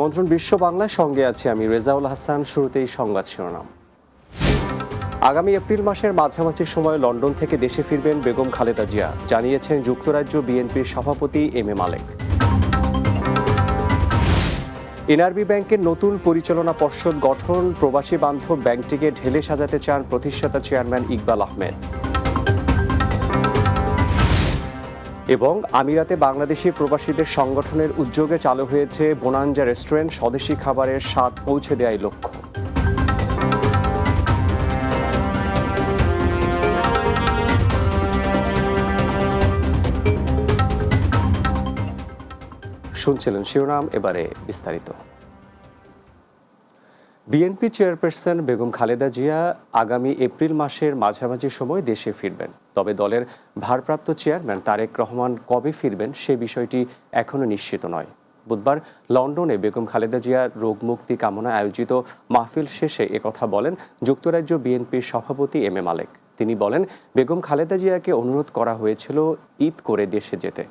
আমন্ত্রণ বিশ্ব বাংলায় সঙ্গে আছি আমি রেজাউল হাসান, শুরুতেই সংবাদ শিরোনাম। আগামী এপ্রিল মাসের মাঝামাঝি সময় লন্ডন থেকে দেশে ফিরবেন বেগম খালেদা জিয়া, জানিয়েছেন যুক্তরাজ্য বিএনপির সভাপতি এম এ মালেক। এনআরবি ব্যাংকের নতুন পরিচালনা পর্ষদ গঠন, প্রবাসী বান্ধব ব্যাংকটিকে ঢেলে সাজাতে চান প্রতিষ্ঠাতা চেয়ারম্যান ইকবাল আহমেদ। এবং আমিরাতে বাংলাদেশি প্রবাসীদের সংগঠনের উদ্যোগে চালু হয়েছে বোনাঞ্জা রেস্টুরেন্ট। স্বদেশি খাবারের স্বাদ পৌঁছে দেয় লক্ষ্য। শুনছিলেন শিরোনাম, এবারে বিস্তারিত। বিএনপি চেয়ারপারসন বেগম খালেদা জিয়া আগামী এপ্রিল মাসের মাঝামাঝি সময় দেশে ফিরবেন। তবে দলের ভারপ্রাপ্ত চেয়ারম্যান তারেক রহমান কবে ফিরবেন সে বিষয়টি এখনও নিশ্চিত নয়। বুধবার লন্ডনে বেগম খালেদা জিয়ার রোগ মুক্তি কামনা আয়োজিত মাহফিল শেষে একথা বলেন যুক্তরাজ্য বিএনপির সভাপতি এম এ মালেক। তিনি বলেন, বেগম খালেদা জিয়াকে অনুরোধ করা হয়েছিল ঈদ করে দেশে যেতে।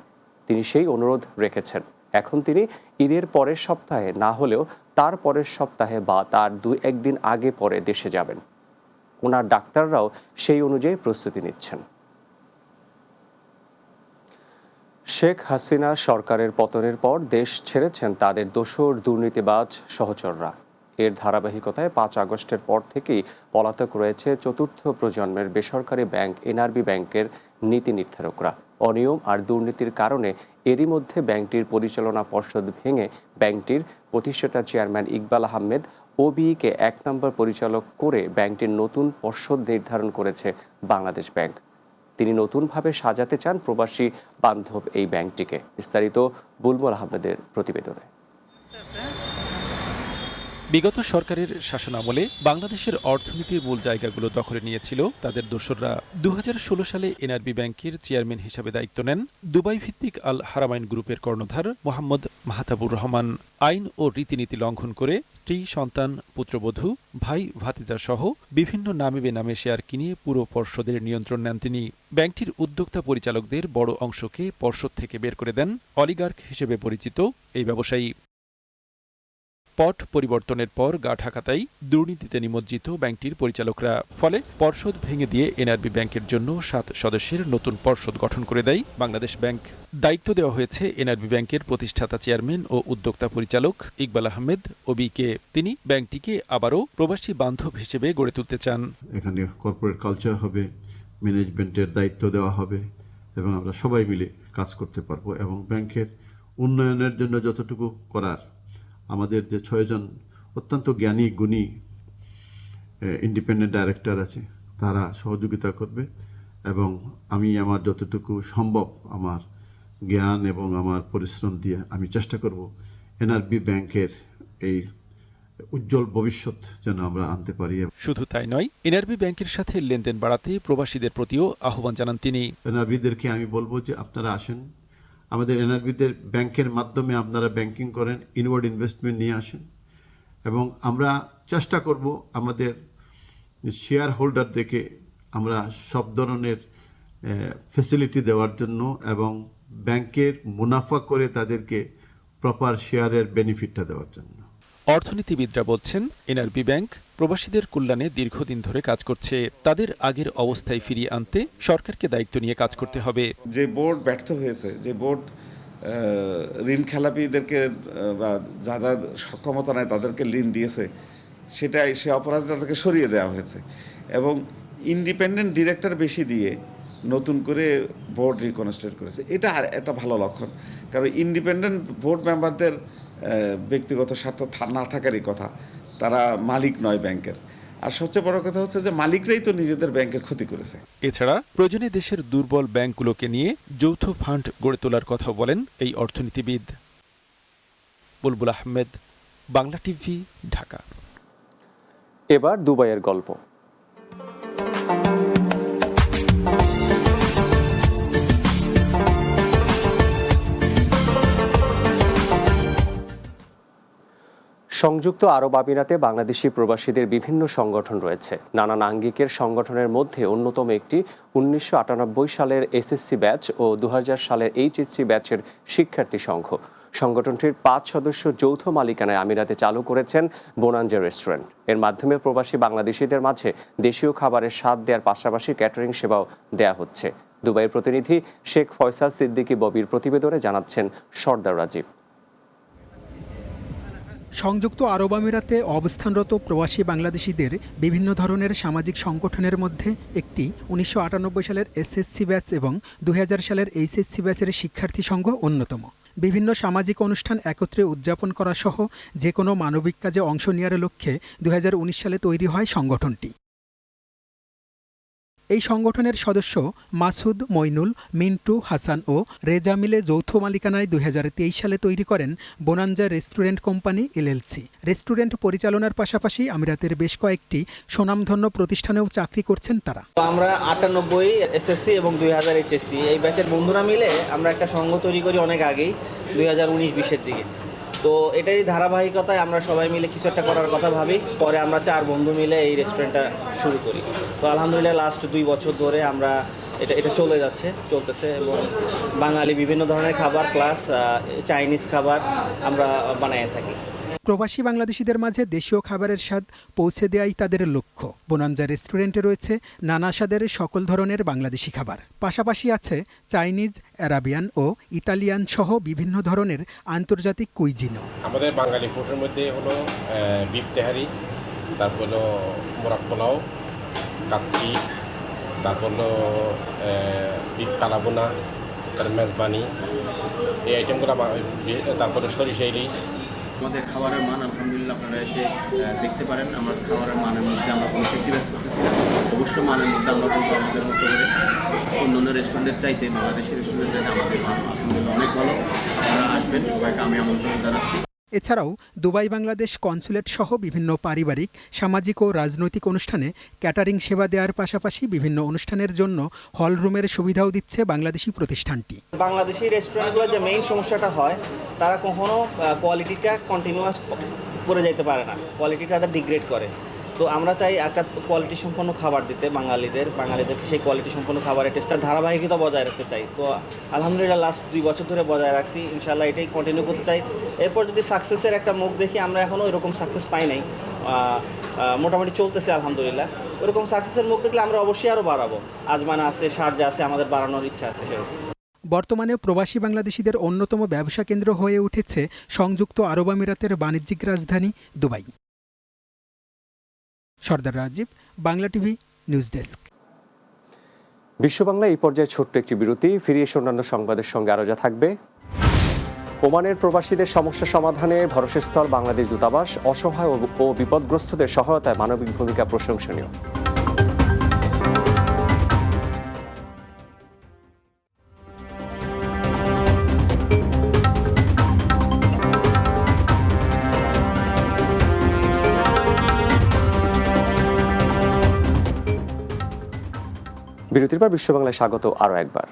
তিনি সেই অনুরোধ রেখেছেন। এখন তিনি ঈদের পরের সপ্তাহে, না হলেও তার পরের সপ্তাহে বা তার দুই একদিন আগে পরে দেশে যাবেন। ওনার ডাক্তাররাও সেই অনুযায়ী প্রস্তুতি নিচ্ছেন। শেখ হাসিনা সরকারের পতনের পর দেশ ছেড়েছেন তাদের দোসর দুর্নীতিবাজ সহচররা। এর ধারাবাহিকতায় পাঁচ আগস্টের পর থেকেই পলাতক রয়েছে চতুর্থ প্রজন্মের বেসরকারি ব্যাংক, এনআরবি ব্যাংকের নীতি নির্ধারকরা। অনিয়ম আর দুর্নীতির কারণে এরই মধ্যে ব্যাংকটির পরিচালনা পর্ষদ ভেঙে ব্যাংকটির প্রতিষ্ঠাতা চেয়ারম্যান ইকবাল আহমেদ ওবিইকে এক নম্বর পরিচালক করে ব্যাংকটির নতুন পর্ষদ নির্ধারণ করেছে বাংলাদেশ ব্যাংক। তিনি নতুনভাবে সাজাতে চান প্রবাসী বান্ধব এই ব্যাংকটিকে। বিস্তারিত বুলবুল আহমেদের প্রতিবেদনে। বিগত সরকারের শাসনামলে বাংলাদেশের অর্থনীতির মূল জায়গাগুলো দখলে নিয়েছিল। তাদের দোসররা দু হাজার ষোলো সালে এনআরবি ব্যাংকের চেয়ারম্যান হিসাবে দায়িত্ব নেন দুবাই ভিত্তিক আল হারামাইন গ্রুপের কর্ণধার মোহাম্মদ মাহতাবুর রহমান। আইন ও রীতিনীতি লঙ্ঘন করে স্ত্রী, সন্তান, পুত্রবধূ, ভাই, ভাতিজা সহ বিভিন্ন নামে বেনামে শেয়ার কিনে পুরো পর্ষদের নিয়ন্ত্রণ নেন তিনি। ব্যাংকটির উদ্যোক্তা পরিচালকদের বড় অংশকে পর্ষদ থেকে বের করে দেন। অলিগার্ক হিসেবে পরিচিত এই ব্যবসায়ী। পট পরিবর্তনের পর গা ঢাকাতাই দুর্নীতিতে নিমজ্জিত ব্যাংকটির পরিচালকরা। ফলে পর্ষদ ভেঙে দিয়ে এনআরবি ব্যাংকের জন্য সাত সদস্যের নতুন পর্ষদ গঠন করে দেয় বাংলাদেশ ব্যাংক। দায়িত্ব দেওয়া হয়েছে এনআরবি ব্যাংকের প্রতিষ্ঠাতা চেয়ারম্যান ও উদ্যোক্তা পরিচালক ইকবাল আহমেদ ওবিকে তিনি ব্যাংকটিকে আবারও প্রবাসী বান্ধব হিসেবে গড়ে তুলতে চান। এখানে কর্পোরেট কালচার হবে ম্যানেজমেন্টের দায়িত্ব দেওয়া হবে এবং আমরা সবাই মিলে কাজ করতে পারব এবং ব্যাংকের উন্নয়নের জন্য যতটুকু করার আমাদের যে ছয়জন অত্যন্ত জ্ঞানী গুণী ইন্ডিপেন্ডেন্ট ডাইরেক্টর আছে তারা সহযোগিতা করবে এবং আমি আমার যতটুকু সম্ভব আমার জ্ঞান এবং আমার পরিশ্রম দিয়ে আমি চেষ্টা করব এনআরবি ব্যাংকের এই উজ্জ্বল ভবিষ্যৎ যেন আমরা আনতে পারি। শুধু তাই নয় এনআরবি ব্যাংকের সাথে লেনদেন বাড়াতে প্রবাসীদের প্রতিও আহ্বান জানান তিনি। এনআরবিদেরকে আমি বলব যে আপনারা আসেন আমাদের এনআরবিদের ব্যাংকের মাধ্যমে আপনারা ব্যাংকিং করেন ইনওয়ার্ড ইনভেস্টমেন্ট নিয়ে আসেন এবং আমরা চেষ্টা করব আমাদের শেয়ার হোল্ডারদেরকে আমরা সব ধরনের ফেসিলিটি দেওয়ার জন্য এবং ব্যাংকের মুনাফা করে তাদেরকে প্রপার শেয়ারের বেনিফিটটা দেওয়ার জন্য। অর্থনীতিবিদরা বলছেন এনআরবি ব্যাংক প্রবাসীদের কল্যাণে দীর্ঘদিন ধরে কাজ করছে। তাদের আগের অবস্থায় ফিরিয়ে আনতে সরকারকে দায়িত্ব নিয়ে কাজ করতে হবে। যে বোর্ড ব্যর্থ হয়েছে, যে বোর্ড ঋণ খেলাপিদেরকে বা যারা সক্ষমতা নেয় তাদেরকে ঋণ দিয়েছে সেটাই সে অপরাধে তাদেরকে সরিয়ে দেওয়া হয়েছে। এবং ইন্ডিপেন্ডেন্ট ডিরেক্টর বেশি দিয়ে নতুন করে বোর্ড রিকনস্ট্রাক্ট করেছে। এটা আর একটা ভালো লক্ষণ। কারণ ইন্ডিপেন্ডেন্ট বোর্ড মেম্বারদের ব্যক্তিগত স্বার্থ থা- না থাকারই কথা। তারা মালিক নয় ব্যাংকের। আর সবচেয়ে বড় কথা হচ্ছে যে মালিকরাই তো নিজেদের ব্যাংকের ক্ষতি করেছে। এছাড়া প্রয়োজনে দেশের দুর্বল ব্যাংকগুলোকে নিয়ে যৌথ ফান্ড গড়ে তোলার কথা বলেন এই অর্থনীতিবিদ বুলবুল আহমেদ বাংলা টিভি ঢাকা। এবার দুবাইয়ের গল্প। সংযুক্ত আরব আমিরাতে বাংলাদেশি প্রবাসীদের বিভিন্ন সংগঠন রয়েছে। নানান আঙ্গিকের সংগঠনের মধ্যে অন্যতম একটি উনিশশো আটানব্বই সালের এসএসসি ব্যাচ ও দু হাজার সালের এইচএসসি ব্যাচের শিক্ষার্থী সংঘ। সংগঠনটির পাঁচ সদস্য যৌথ মালিকানায় আমিরাতে চালু করেছেন বোনাঞ্জা রেস্টুরেন্ট। এর মাধ্যমে প্রবাসী বাংলাদেশিদের মাঝে দেশীয় খাবারের স্বাদ দেওয়ার পাশাপাশি ক্যাটারিং সেবাও দেয়া হচ্ছে। দুবাইয়ের প্রতিনিধি শেখ ফয়সাল সিদ্দিকী ববির প্রতিবেদনে জানাচ্ছেন সর্দার রাজীব। সংযুক্ত আরব আমিরাতে অবস্থানরত প্রবাসী বাংলাদেশিদের বিভিন্ন ধরনের সামাজিক সংগঠনের মধ্যে একটি উনিশশো আটানব্বই সালের এসএসসি ব্যাচ এবং দু হাজার সালের এইচএসসি ব্যাচের শিক্ষার্থী সংঘ অন্যতম। বিভিন্ন সামাজিক অনুষ্ঠান একত্রে উদযাপন করা সহ যে কোনো মানবিক কাজে অংশ নেওয়ার লক্ষ্যে দু হাজার উনিশ সালে তৈরি হয় সংগঠনটি। এই সংগঠনের সদস্য মাসুদ মইনুল, মিন্টু হাসান ও রেজা মিলে যৌথ মালিকানায় দুই হাজার তেইশ সালে তৈরি করেন bonanza restaurant company LLC restaurant পরিচালনার পাশাপাশি আমিরাতের বেশ কয়েকটি সুনামধন্য প্রতিষ্ঠানেও চাকরি করছেন তারা। আমরা আটানব্বই এসএসসি এবং দুই হাজার এইচএসসি এই ব্যাচের বন্ধুরা মিলে আমরা একটা সংঘ তৈরি করি অনেক আগেই, দুই হাজার উনিশ বিশের দিকে। তো এটারই ধারাবাহিকতায় আমরা সবাই মিলে কিছু একটা করার কথা ভাবি। পরে আমরা চার বন্ধু মিলে এই রেস্টুরেন্টটা শুরু করি। তো আলহামদুলিল্লাহ লাস্ট দুই বছর ধরে আমরা এটা এটা চলে যাচ্ছে, চলতেছে এবং বাঙালি বিভিন্ন ধরনের খাবার প্লাস চাইনিজ খাবার আমরা বানিয়ে থাকি। প্রবাসী বাংলাদেশিদের মাঝে দেশীয় খাবারের স্বাদ পৌঁছে দেওয়াই তাদের লক্ষ্য। বোনাঞ্জা রেস্টুরেন্টে রয়েছে নানা স্বাদের সকল ধরনের বাংলাদেশি খাবার। পাশাপাশি আছে চাইনিজ, অ্যারাবিয়ান ও ইতালিয়ান সহ বিভিন্ন ধরনের আন্তর্জাতিক কুইজিনও। আমাদের বাঙালি ফুডের মধ্যে হলো বিফ তেহারি, তারপর হলো মোরাক পোলাও, কাচ্চি, তারপর হলো বিফ কালাবোনা তার মেজবানি। এই আইটেমগুলো তারপরে সরিষা ইলিশ আমাদের খাবারের মান আলহামদুলিল্লাহ আপনারা এসে দেখতে পারেন। আমার খাবারের মানের মধ্যে আমরা কোনো সেক্রিফাইস করতেছি না। অবশ্য মানের মধ্যে আমরা বলব আমাদের মতো করে। অন্য অন্য রেস্টুরেন্টের চাইতে বাংলাদেশের রেস্টুরেন্টের চাইতে আমাদের মান আলহামদুলিল্লাহ অনেক ভালো। আপনারা আসবেন, সবাইকে আমি আমন্ত্রণ জানাচ্ছি। এছাড়াও দুবাই বাংলাদেশ কনসুলেট সহ বিভিন্ন পারিবারিক, সামাজিক ও রাজনৈতিক অনুষ্ঠানে ক্যাটারিং সেবা দেওয়ার পাশাপাশি বিভিন্ন অনুষ্ঠানের জন্য হল রুমের সুবিধাও দিচ্ছে বাংলাদেশি প্রতিষ্ঠানটি। বাংলাদেশি রেস্টুরেন্টগুলো যে মেইন সমস্যাটা হয়, তারা কখনো কোয়ালিটিটা কন্টিনিউয়াস করে যেতে পারে না। কোয়ালিটিটা তাদের ডিগ্রেড করে। তো আমরা চাই একটা কোয়ালিটি সম্পন্ন খাবার দিতে বাঙালিদের, বাঙালিদেরকে সেই কোয়ালিটি সম্পন্ন খাবারের টেস্টটা ধারাবাহিকতা বজায় রাখতে চাই। তো আলহামদুলিল্লাহ লাস্ট দুই বছর ধরে বজায় রাখছি ইনশাল্লাহ এটাই কন্টিনিউ করতে চাই। এরপর যদি সাকসেসের একটা মুখ দেখি, আমরা এখনও এরকম সাকসেস পাই নাই। মোটামুটি চলতেছে আলহামদুলিল্লাহ। ওরকম সাকসেসের মুখ দেখলে আমরা অবশ্যই আরও বাড়াবো। আজমানা আছে, সারজা আছে, আমাদের বাড়ানোর ইচ্ছা আছে সেরকম। বর্তমানে প্রবাসী বাংলাদেশিদের অন্যতম ব্যবসা কেন্দ্র হয়ে উঠেছে সংযুক্ত আরব আমিরাতের বাণিজ্যিক রাজধানী Dubai. Sardar Rajib, Bangla TV, news desk. বিশ্ব বাংলা এই পর্যায়ে ছোট্ট একটি বিরতি ফিরে এসে অন্যান্য সংবাদের সঙ্গে আরও যা থাকবে। ওমানের প্রবাসীদের সমস্যা সমাধানে ভরসাস্থল বাংলাদেশ দূতাবাস, অসহায় ও- ও বিপদগ্রস্তদের সহায়তায় মানবিক ভূমিকা প্রশংসনীয়। বিরতির পর বিশ্ব বাংলায় স্বাগত আরও একবার।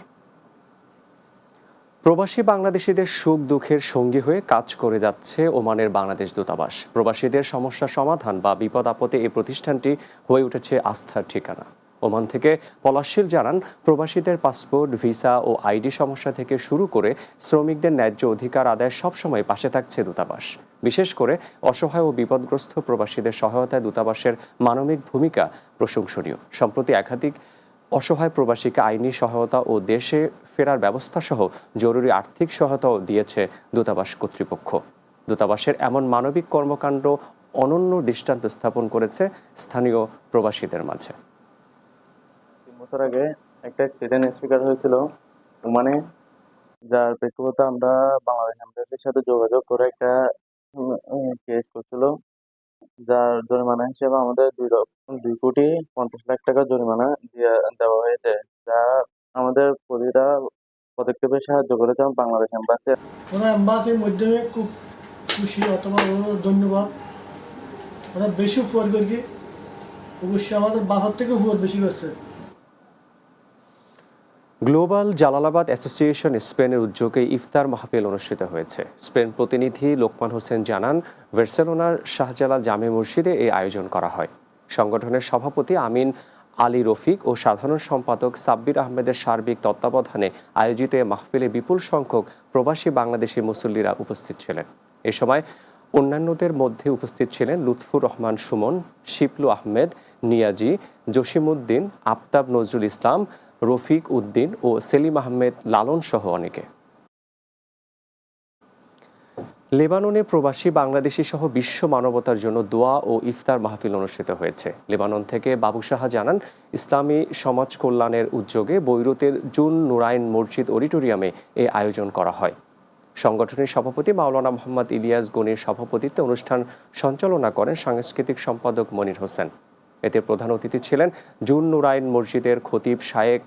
প্রবাসী বাংলাদেশিদের সুখ দুঃখের সঙ্গী হয়ে কাজ করে যাচ্ছে ওমানের বাংলাদেশ দূতাবাস। প্রবাসীদের সমস্যা সমাধান বা বিপদ আপদে এই প্রতিষ্ঠানটি হয়ে উঠেছে আস্থার ঠিকানা। ওমান থেকে পলাশিল জানান, প্রবাসীদের পাসপোর্ট, ভিসা ও আইডি সমস্যা থেকে শুরু করে শ্রমিকদের ন্যায্য অধিকার আদায় সবসময় পাশে থাকছে দূতাবাস। বিশেষ করে অসহায় ও বিপদগ্রস্ত প্রবাসীদের সহায়তায় দূতাবাসের মানবিক ভূমিকা প্রশংসনীয়। সম্প্রতি একাধিক অসহায় প্রবাসীকে আইনি সহায়তা ও দেশে ফেরার ব্যবস্থা সহ জরুরি আর্থিক সহায়তাও দিয়েছে দূতাবাস কর্তৃপক্ষ। দূতাবাসের এমন মানবিক কর্মকাণ্ড অনন্য দৃষ্টান্ত স্থাপন করেছে স্থানীয় প্রবাসীদের মাঝে। বছর আগে একটা অ্যাক্সিডেন্টের শিকার হয়েছিল ওমানে যার প্রেক্ষাপটে আমরা বাংলাদেশ এম্বাসির সাথে যোগাযোগ করে একটা কেস করছিল। যার জরিমানা হিসেবে আমাদের দুই দুই কোটি পঞ্চাশ লাখ টাকা জরিমানা দিয়ে দেওয়া হয়েছে, যা আমাদের প্রতিটা পদক্ষেপে সাহায্য করেছে বাংলাদেশ এম্বাসি ওরা এম্বাসির মাধ্যমে খুব খুশি অথবা ধন্যবাদ। ওরা বেশি উপহার করি অবশ্যই আমাদের বাহার থেকে উপহার বেশি করছে। গ্লোবাল জালালাবাদ অ্যাসোসিয়েশন স্পেনের উদ্যোগে ইফতার মাহফিল অনুষ্ঠিত হয়েছে। স্পেন প্রতিনিধি লোকমান হোসেন জানান ভার্সেলোনার শাহজালাল জামে মসজিদে এই আয়োজন করা হয়। সংগঠনের সভাপতি আমিন আলী রফিক ও সাধারণ সম্পাদক সাব্বির আহমেদের সার্বিক তত্ত্বাবধানে আয়োজিত এ মাহফিলে বিপুল সংখ্যক প্রবাসী বাংলাদেশি মুসল্লিরা উপস্থিত ছিলেন। এ সময় অন্যান্যদের মধ্যে উপস্থিত ছিলেন লুৎফুর রহমান সুমন, শিপলু আহমেদ, নিয়াজি, জসিমউদ্দিন, আফতাব নজরুল ইসলাম রফিক উদ্দিন ও সেলিম আহমেদ লালন সহ অনেকে। লেবাননে প্রবাসী বাংলাদেশি সহ বিশ্ব মানবতার জন্য দোয়া ও ইফতার মাহফিল অনুষ্ঠিত হয়েছে। লেবানন থেকে বাবু সাহা জানান, ইসলামী সমাজ কল্যাণের উদ্যোগে বৈরুতের জুন নুরাইন মসজিদ অডিটোরিয়ামে এ আয়োজন করা হয়। সংগঠনের সভাপতি মাওলানা মোহাম্মদ ইলিয়াস গনির সভাপতিত্বে অনুষ্ঠান সঞ্চালনা করেন সাংস্কৃতিক সম্পাদক মনির হোসেন। এতে প্রধান অতিথি ছিলেন জুন নুরাইন মসজিদের খতিব শায়েক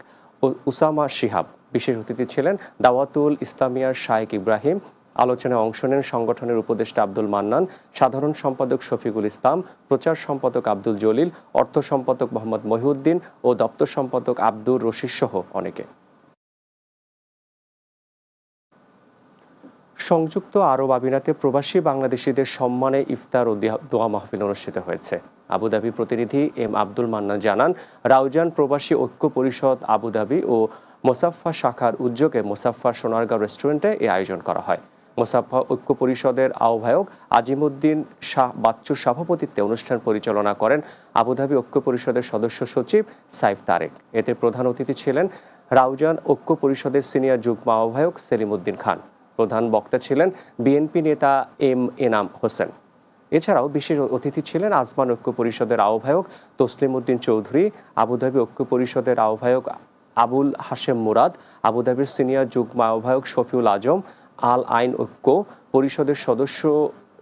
উসামা শিহাব। বিশেষ অতিথি ছিলেন দাওয়াতুল ইসলামিয়ার শায়েক ইব্রাহিম। আলোচনায় অংশ নেন সংগঠনের উপদেষ্টা আব্দুল মান্নান, সাধারণ সম্পাদক শফিকুল ইসলাম, প্রচার সম্পাদক আব্দুল জলিল, অর্থ সম্পাদক মোহাম্মদ মহিউদ্দিন ও দপ্তর সম্পাদক আব্দুর রশিদ সহ অনেকে। সংযুক্ত আরব আমিরাতে প্রবাসী বাংলাদেশিদের সম্মানে ইফতার ও দোয়া মাহফিল অনুষ্ঠিত হয়েছে। আবুধাবি প্রতিনিধি এম আব্দুল মান্নান জানান, রাউজান প্রবাসী ঐক্য পরিষদ আবুধাবি ও মোসাফফা শাখার উদ্যোগে মোসাফফা সোনারগাঁও রেস্টুরেন্টে এই আয়োজন করা হয়। মোসাফফা ঐক্য পরিষদের আহ্বায়ক আজিমুদ্দিন শাহ বাচ্চুর সভাপতিত্বে অনুষ্ঠান পরিচালনা করেন আবুধাবি ঐক্য পরিষদের সদস্য সচিব সাইফ তারেক। এতে প্রধান অতিথি ছিলেন রাউজান ঐক্য পরিষদের সিনিয়র যুগ্ম আহ্বায়ক সেলিমউদ্দিন খান। প্রধান বক্তা ছিলেন বিএনপি নেতা এম এনাম হোসেন। এছাড়াও বিশেষ অতিথি ছিলেন আজমান ঐক্য পরিষদের আহ্বায়ক তসলিম উদ্দিন চৌধুরী আবুধাবি ঐক্য পরিষদের আহ্বায়ক আবুল হাশেম মুরাদ আবুধাবির সিনিয়র যুগ্ম আহ্বায়ক শফিউল আজম, আল আইন ঐক্য পরিষদের সদস্য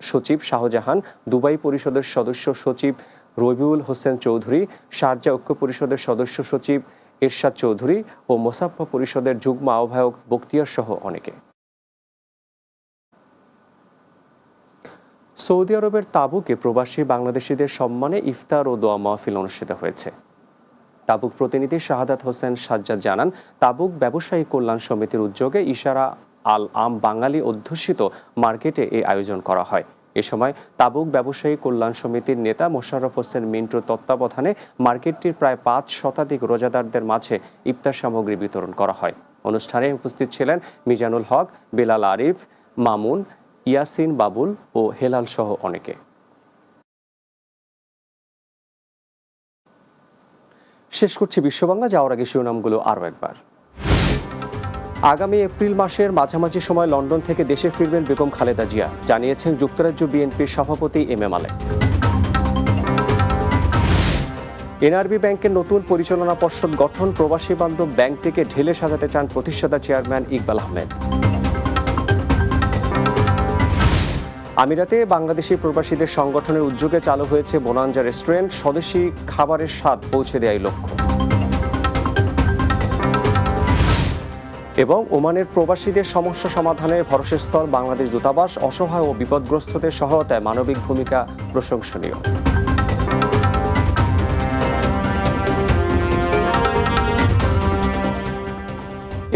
সচিব শাহজাহান, দুবাই পরিষদের সদস্য সচিব রবিউল হোসেন চৌধুরী, শারজা ঐক্য পরিষদের সদস্য সচিব এরশাদ চৌধুরী ও মোসাফা পরিষদের যুগ্ম আহ্বায়ক বক্তিয়ার সহ অনেকে। সৌদি আরবের তাবুকে প্রবাসী বাংলাদেশিদের সম্মানে ইফতার ও দোয়া মাহফিল অনুষ্ঠিত হয়েছে। তাবুক প্রতিনিধি শাহাদাত হোসেন সাজ্জাদ জানান, তাবুক ব্যবসায়ী কল্যাণ সমিতির উদ্যোগে ইশারা আল আম বাঙালি অধ্যুষিত মার্কেটে এই আয়োজন করা হয়। এ সময় তাবুক ব্যবসায়ী কল্যাণ সমিতির নেতা মোশাররফ হোসেন মিন্টুর তত্ত্বাবধানে মার্কেটটির প্রায় পাঁচ শতাধিক রোজাদারদের মাঝে ইফতার সামগ্রী বিতরণ করা হয়। অনুষ্ঠানে উপস্থিত ছিলেন মিজানুল হক, বেলাল আরিফ, মামুন ইয়াসিন, বাবুল ও হেলাল সহ অনেকে। শেষ করছি বিশ্ববাংলা, যাওয়ার আগে শিরোনামগুলো আরও একবার। আগামী এপ্রিল মাসের মাঝামাঝি সময় লন্ডন থেকে দেশে ফিরবেন বেগম খালেদা জিয়া, জানিয়েছেন যুক্তরাজ্য বিএনপির সভাপতি এম এ মালেক এনআরবি ব্যাংকের নতুন পরিচালনা পর্ষদ গঠন প্রবাসী বান্ধব ব্যাংকটিকে ঢেলে সাজাতে চান প্রতিষ্ঠাতা চেয়ারম্যান ইকবাল আহমেদ। আমিরাতে বাংলাদেশি প্রবাসীদের সংগঠনের উদ্যোগে চালু হয়েছে বোনাঞ্জা রেস্টুরেন্ট। স্বদেশি খাবারের স্বাদ পৌঁছে দেয় লক্ষ্য। এবং ওমানের প্রবাসীদের সমস্যা সমাধানে ভরসাস্থল বাংলাদেশ দূতাবাস অসহায় ও বিপদগ্রস্তদের সহায়তায় মানবিক ভূমিকা প্রশংসনীয়।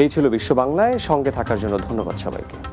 এই ছিল বিশ্ব বাংলায় সঙ্গে থাকার জন্য ধন্যবাদ সবাইকে।